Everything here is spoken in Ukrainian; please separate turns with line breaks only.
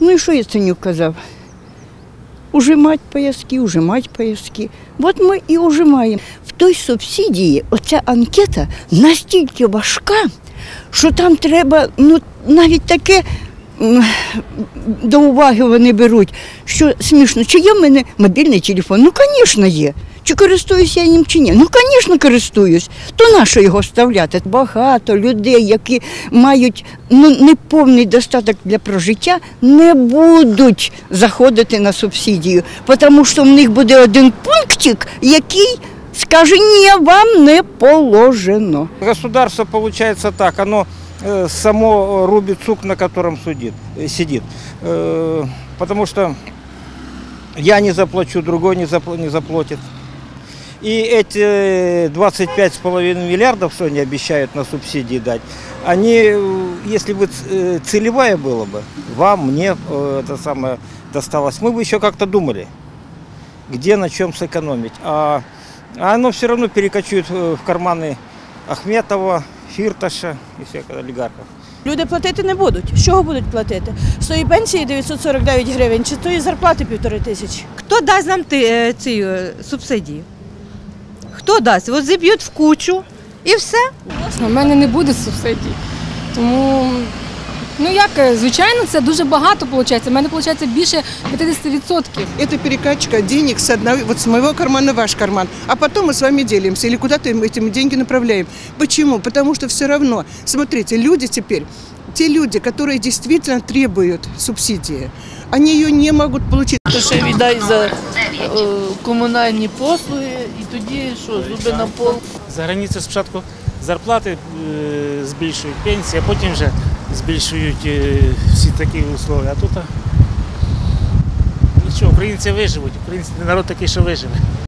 Ну і що Яценюк казав? Ужимать пояски, ужимать пояски. От ми і ужимаємо. В той субсидії оця анкета настільки важка, що там треба ну, навіть таке до уваги вони беруть, що смішно, чи є в мене мобільний телефон? Ну, звісно, є. Чи користуюся я ним чи ні? Ну, звісно, користуюсь. То на що його вставляти? Багато людей, які мають ну, неповний достаток для прожиття, не будуть заходити на субсидію, тому що в них буде один пунктик, який скаже, ні, вам не положено.
Государство получается так, оно э, само рубит сук, на котором судит, э, сидит. Э, потому что я не заплачу, другой не, запла- не заплатит. И эти 25,5 миллиардов, что они обещают на субсидии дать, они, э, если бы ц- э, целевая была бы, вам, мне э, это самое досталось, мы бы еще как-то думали, где на чем сэкономить. А, а оно все равно перекочует э, в карманы Ахметова, Фірташа і всіх олігархів.
Люди платити не будуть. З чого будуть платити? З тої пенсії 949 гривень чи з тої зарплати півтори тисячі.
Хто дасть нам ти, е, ці е, субсидії? Хто дасть? От зіб'ють в кучу і все.
У мене не буде субсидій. Тому, ну як, е, звичайно, це дуже багато виходить. У мене виходить більше 50%.
Это перекачка денег с одного, вот с моего кармана в ваш карман, а потом мы с вами делимся или куда-то им эти деньги направляем. Почему? Потому что все равно, смотрите, люди теперь, те люди, которые действительно требуют субсидии, они ее не могут получить.
То ще віддай за е, комунальні послуги і тоді що, зуби на пол.
За границю спочатку зарплати е, збільшують пенсії, а потім вже збільшують е, всі такі условия. А тут нічого, українці виживуть, український народ такий, що виживе.